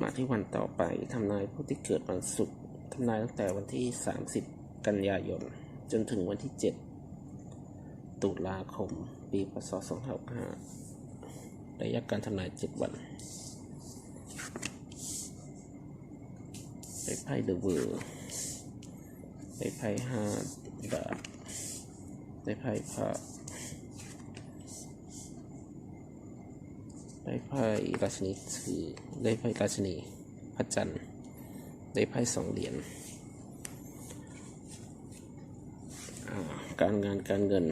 มาที่วันต่อไปทำนายผู้ที่เกิดวันศุกร์ทำนายตั้งแต่วันที่ 30 กันยายน จนถึงวันที่ 7 ตุลาคม ปีพศ2565ระยะการทำนาย 7 วันไปไพ่เดอะเวอร์ไปไพ่ห้าดาบไปไพ่พระ ได้ไพ่ราชินีถือได้ไพ่ราชินีพระจันทร์ได้ไพ่สองเหรียญการงานการเงิน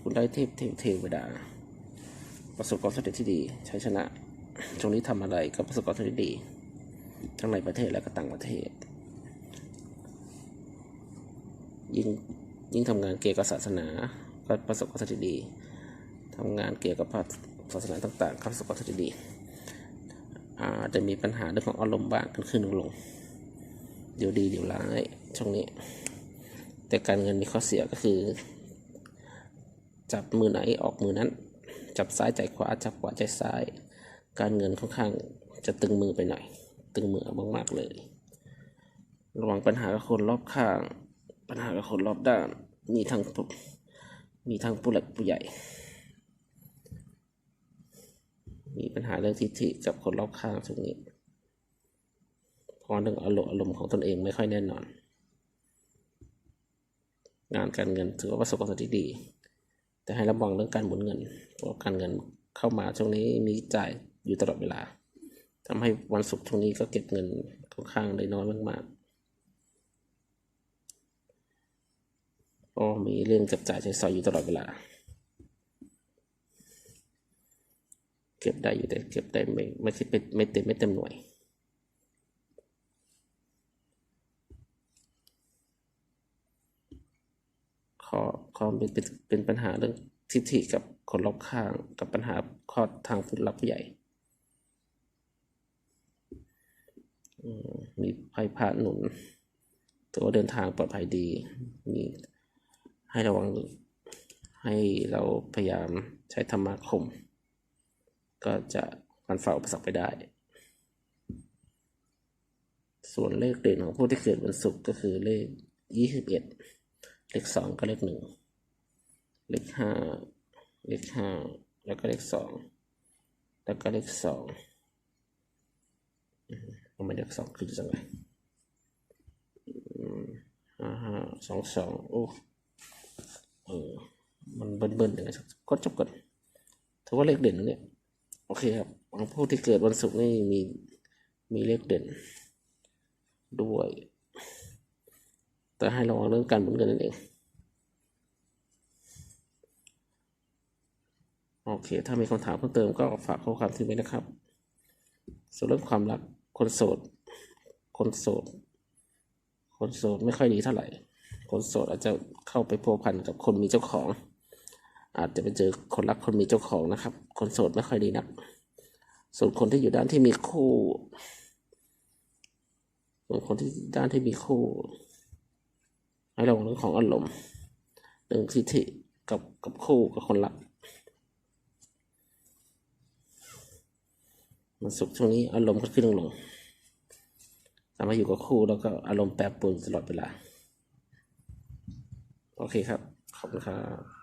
คุณได้เทพเทพเทวดา ประสบความสำเร็จที่ดีใชัยชนะช่วงนี้ทำอะไรก็ประสบความสำเร็จดี ทั้งในประเทศและก็ต่างประเทศ ยิ่งยิ่งทำงานเกี่ยวกับศาสนา ก็ประสบความสำเร็จดีทำงานเกี่ยวกับพระ ศาสนาต่างๆก็ประสบความสำเร็จดีอาจจะมีปัญหาเรื่องของอารมณ์บ้างขึ้นขึ้นลง เดี๋ยวดีเดี๋ยวร้ายช่วงนี้ แต่การเงินมีข้อเสียก็คือ จับมือไหนออกมือนั้น จับซ้ายใจขวาจับขวาใจซ้าย การเงินค่อนข้างจะตึงมือไปหน่อย ตึงมือมากๆเลย ระวังปัญหากับคนรอบข้าง ปัญหากับคนรอบด้าน มีทั้งผู้มีทั้งผู้หลักผู้ใหญ่ มี ปัญหาเรื่องทิฏฐิกับคนรอบข้างช่วงนี้เพราะเรื่องอารมณ์อารมณ์ของตนเองไม่ค่อยแน่นอน งานการเงินถือว่าประสบความสำเร็จดี แต่ให้ระวังเรื่องการหมุนเงินเพราะการเงินเข้ามาช่วงนี้มีจ่ายอยู่ตลอดเวลาทำให้วันศุกร์ช่วงนี้ก็เก็บเงินค่อนข้างได้น้อยมากๆก็มีเรื่องจับจ่ายใช้สอยอยู่ตลอดเวลา เก็บได้อยู่แต่เก็บได้ไม่ไม่ใช่เป็นไม่เต็มไม่เต็มหน่วยข้อข้อเป็นเป็นเป็นปัญหาเรื่องทิฐิกับคนรอบข้างกับปัญหาข้อทางผู้หลักผู้ใหญ่มีภัยพาหนุนถือว่าเดินทางปลอดภัยดี มีให้ระวังให้เราพยายามใช้ธรรมะคม ก็จะฟันฝ่าอุปสรรคไปได้ ส่วนเลขเด่นของผู้ที่เกิดวันศุกร์ก็คือเลขยี่สิบเอ็ดเลขสองก็เลขหนึ่งเลขห้าเลขห้าแล้วก็เลขสองแล้วก็เลขสองอืมทำไมเลขสองคือจังไงอืมห้าห้าสองสองโอ้เออมันเบิ้ลๆอย่างไรกดจบก่อนถือว่าเลขเด่นนะเนี่ย เคครับของผู้ที่เกิดวันศุกร์นี่มีมีเลขเด่น ด้วย แต่ให้ระวังเรื่องการหมุนเงินนั่นเอง โอเค ถ้ามีคำถามเพิ่มเติมก็ฝากข้อความทิ้งไว้นะครับ ส่วนเรื่องความรักคนโสด คนโสด คนโสดไม่ค่อยดีเท่าไหร่ คนโสดอาจจะเข้าไปพัวพันกับคนมีเจ้าของ อาจจะไปเจอคนรักคนมีเจ้าของนะครับ คนโสดไม่ค่อยดีนัก ส่วนคนที่อยู่ด้านที่มีคู่ ส่วนคนที่ด้านที่มีคู่ให้ระวังเรื่องของอารมณ์เรื่องทิฐิกับกับคู่กับคนรักมันสุขช่วงนี้อารมณ์ขึ้นขึ้นลงลงสามารถอยู่กับคู่แล้วก็อารมณ์แปรปรวนตลอดเวลา โอเคครับ ขอบคุณครับ